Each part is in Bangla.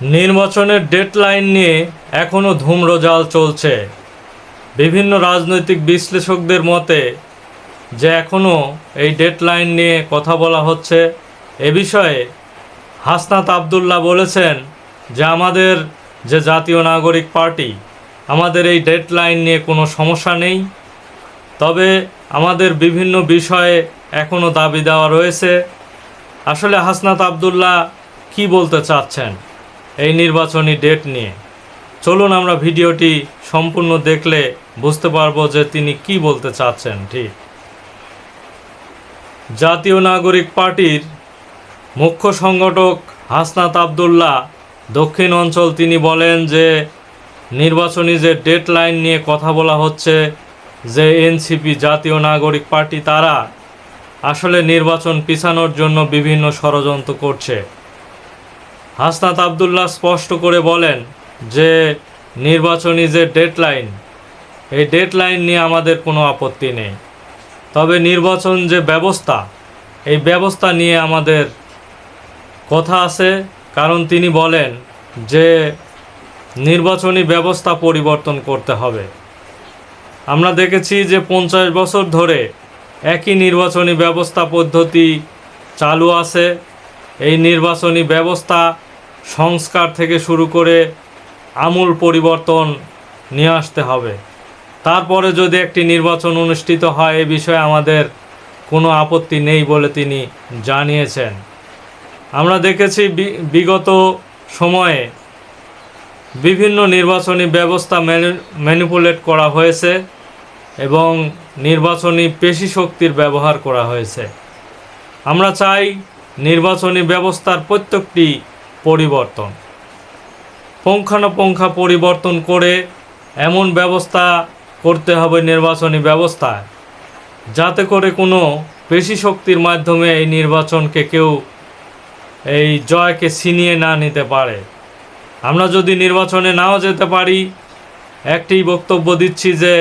নির্বাচনের ডেডলাইন নিয়ে এখনও ধূম্রজাল চলছে। বিভিন্ন রাজনৈতিক বিশ্লেষকদের মতে, যে এখনও এই ডেডলাইন নিয়ে কথা বলা হচ্ছে, এ বিষয়ে হাসনাত আবদুল্লাহ বলেছেন যে আমাদের যে জাতীয় নাগরিক পার্টি, আমাদের এই ডেডলাইন নিয়ে কোনো সমস্যা নেই। তবে আমাদের বিভিন্ন বিষয়ে এখনও দাবি দেওয়া রয়েছে। আসলে হাসনাত আবদুল্লাহ কি বলতে চাচ্ছেন? এই নির্বাচনী ডেট নিয়ে। চলুন আমরা ভিডিওটি সম্পূর্ণ দেখলে বুঝতে পারব যে তিনি কি বলতে চাচ্ছেন, ঠিক। জাতীয় নাগরিক পার্টির মুখ্য সংগঠক হাসনাত আবদুল্লাহ দক্ষিণ অঞ্চল তিনি বলেন যে নির্বাচনী যে ডেডলাইন নিয়ে কথা বলা হচ্ছে যে এনসিপি জাতীয় নাগরিক পার্টি তারা আসলে নির্বাচন পিছানোর জন্য বিভিন্ন ষড়যন্ত্র করছে। হাসনাত আবদুল্লাহ স্পষ্ট করে বলেন যে নির্বাচনী যে ডেডলাইন, এই ডেডলাইন নিয়ে আমাদের কোনো আপত্তি নেই। তবে নির্বাচন যে ব্যবস্থা, এই ব্যবস্থা নিয়ে আমাদের কথা আছে, কারণ তিনি বলেন যে নির্বাচনী ব্যবস্থা পরিবর্তন করতে হবে। আমরা দেখেছি যে পঞ্চাশ বছর ধরে একই নির্বাচনী ব্যবস্থা পদ্ধতি চালু আছে। এই নির্বাচনী ব্যবস্থা সংস্কার থেকে শুরু করে আমূল পরিবর্তন নিয়ে আসতে হবে। তারপরে যদি একটি নির্বাচন অনুষ্ঠিত হয়, এ বিষয়ে আমাদের কোনো আপত্তি নেই বলে তিনি জানিয়েছেন। আমরা দেখেছি বিগত সময়ে বিভিন্ন নির্বাচনী ব্যবস্থা ম্যানিপুলেট করা হয়েছে এবং নির্বাচনী পেশি শক্তির ব্যবহার করা হয়েছে। আমরা চাই নির্বাচনী ব্যবস্থার প্রত্যেকটি পরিবর্তন। পুঙ্খানুপুঙ্খা পরিবর্তন করে এমন ব্যবস্থা করতে হবে নির্বাচনী ব্যবস্থায়, যাতে করে কোনো পেশি শক্তির মাধ্যমে এই নির্বাচনকে কেউ এই জয়কে ছিনিয়ে না নিতে পারে। আমরা যদি নির্বাচনে নাও যেতে পারি, একটি বক্তব্য দিচ্ছি যে,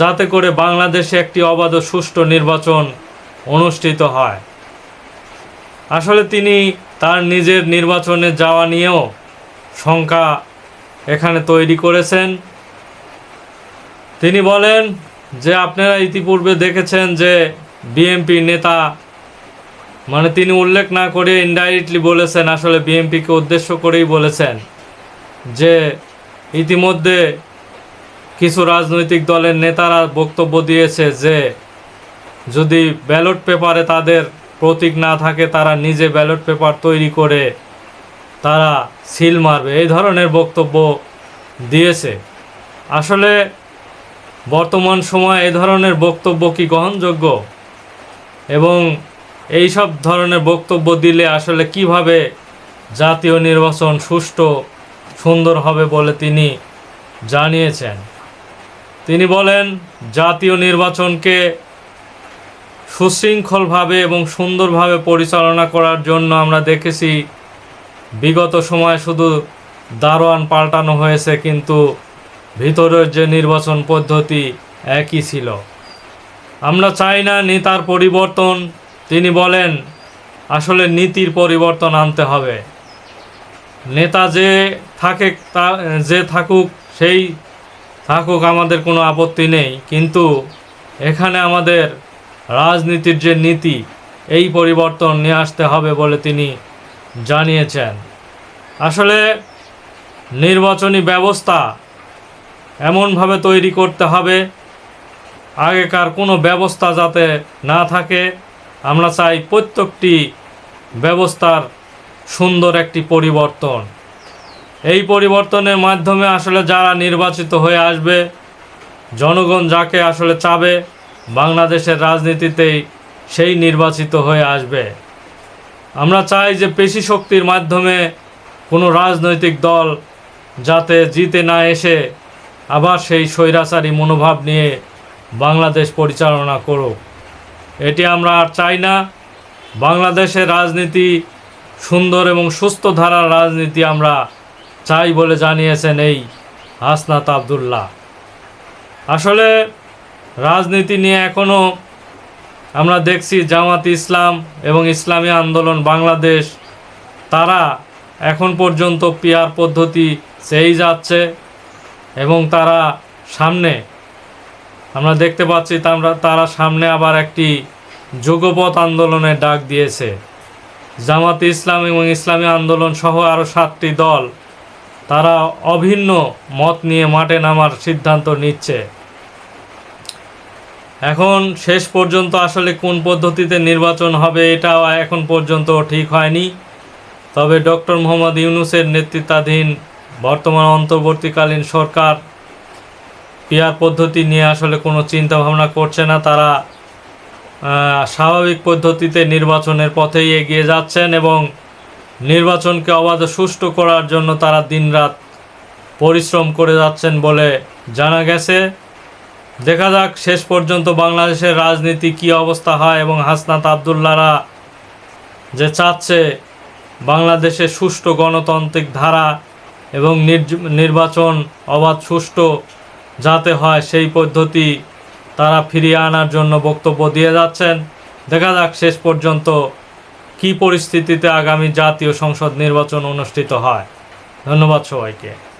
যাতে করে বাংলাদেশে একটি অবাধ সুষ্ঠু নির্বাচন অনুষ্ঠিত হয়। আসলে তিনি তার নিজের নির্বাচনে যাওয়া নিয়েও শঙ্কা এখানে তৈরি করেছেন। তিনি বলেন যে, আপনারা ইতিপূর্বে দেখেছেন যে বিএনপি নেতা মানে তিনি উল্লেখ না করে ইনডাইরেক্টলি বলেছেন, আসলে বিএনপিকে উদ্দেশ্য করেই বলেছেন যে, ইতিমধ্যে কিছু রাজনৈতিক দলের নেতারা বক্তব্য দিয়েছে যে, যদি ব্যালট পেপারে তাদের প্রতীক না থাকে, তারা নিজে ব্যালট পেপার তৈরি করে তারা সিল মারবে। এই ধরনের বক্তব্য দিয়েছে। আসলে বর্তমান সময়ে এই ধরনের বক্তব্য কি গ্রহণযোগ্য? এবং এই সব ধরনের বক্তব্য দিলে আসলে কীভাবে জাতীয় নির্বাচন সুষ্ঠু, সুন্দর হবে বলে তিনি জানিয়েছেন। তিনি বলেন, জাতীয় নির্বাচনকে সুশৃঙ্খলভাবে এবং সুন্দরভাবে পরিচালনা করার জন্য আমরা দেখেছি বিগত সময়ে শুধু দারোয়ান পাল্টানো হয়েছে, কিন্তু ভিতরের যে নির্বাচন পদ্ধতি একই ছিল। আমরা চাই না নেতার পরিবর্তন। তিনি বলেন, আসলে নীতির পরিবর্তন আনতে হবে। নেতা যে থাকে তা, যে থাকুক, সেই থাকুক, আমাদের কোনো আপত্তি নেই। কিন্তু এখানে আমাদের রাজনীতির যে নীতি, এই পরিবর্তন নিয়ে আসতে হবে বলে তিনি জানিয়েছেন। আসলে নির্বাচনী ব্যবস্থা এমনভাবে তৈরি করতে হবে, আগেকার কোনো ব্যবস্থা যাতে না থাকে। আমরা চাই প্রত্যেকটি ব্যবস্থার সুন্দর একটি পরিবর্তন। এই পরিবর্তনের মাধ্যমে আসলে যারা নির্বাচিত হয়ে আসবে, জনগণ যাকে আসলে চাবে বাংলাদেশের রাজনীতিতেই সেই নির্বাচিত হয়ে আসবে। আমরা চাই যে পেশি শক্তির মাধ্যমে কোনো রাজনৈতিক দল যাতে জিতে না এসে আবার সেই স্বৈরাচারী মনোভাব নিয়ে বাংলাদেশ পরিচালনা করুক। এটি আমরা আর চাই না। বাংলাদেশের রাজনীতি সুন্দর এবং সুস্থ ধারার রাজনীতি আমরা চাই বলে জানিয়েছেন এই হাসনাত আবদুল্লাহ। আসলে রাজনীতি নিয়ে এখনও আমরা দেখছি জামাত ইসলাম এবং ইসলামী আন্দোলন বাংলাদেশ, তারা এখন পর্যন্ত পিয়ার পদ্ধতি সেই যাচ্ছে এবং তারা সামনে, আমরা দেখতে পাচ্ছি তারা তারা সামনে আবার একটি যুগপথ আন্দোলনের ডাক দিয়েছে। জামাত ইসলাম এবং ইসলামী আন্দোলন সহ আরও সাতটি দল, তারা অভিন্ন মত নিয়ে মাঠে নামার সিদ্ধান্ত নিচ্ছে। এখন শেষ পর্যন্ত আসলে কোন পদ্ধতিতে নির্বাচন হবে এটাও এখন পর্যন্ত ঠিক হয়নি। তবে ডক্টর মোহাম্মদ ইউনুসের নেতৃত্বাধীন বর্তমান অন্তর্বর্তীকালীন সরকার পিয়ার পদ্ধতি নিয়ে আসলে কোনো চিন্তা ভাবনা করছে না। তারা স্বাভাবিক পদ্ধতিতে নির্বাচনের পথেই এগিয়ে যাচ্ছেন এবং নির্বাচনকে অবাধ সুষ্ঠু করার জন্য তারা দিনরাত পরিশ্রম করে যাচ্ছেন বলে জানা গেছে। দেখা যাক, শেষ পর্যন্ত বাংলাদেশের রাজনীতি কী অবস্থা হয় এবং হাসনাত আবদুল্লারা যে চাচ্ছে বাংলাদেশে সুষ্ঠু গণতান্ত্রিক ধারা এবং নির্বাচন অবাধ, সুষ্ঠু যাতে হয় সেই পদ্ধতি তারা ফিরিয়ে আনার জন্য বক্তব্য দিয়ে যাচ্ছেন। দেখা যাক, শেষ পর্যন্ত কী পরিস্থিতিতে আগামী জাতীয় সংসদ নির্বাচন অনুষ্ঠিত হয়। ধন্যবাদ সবাইকে।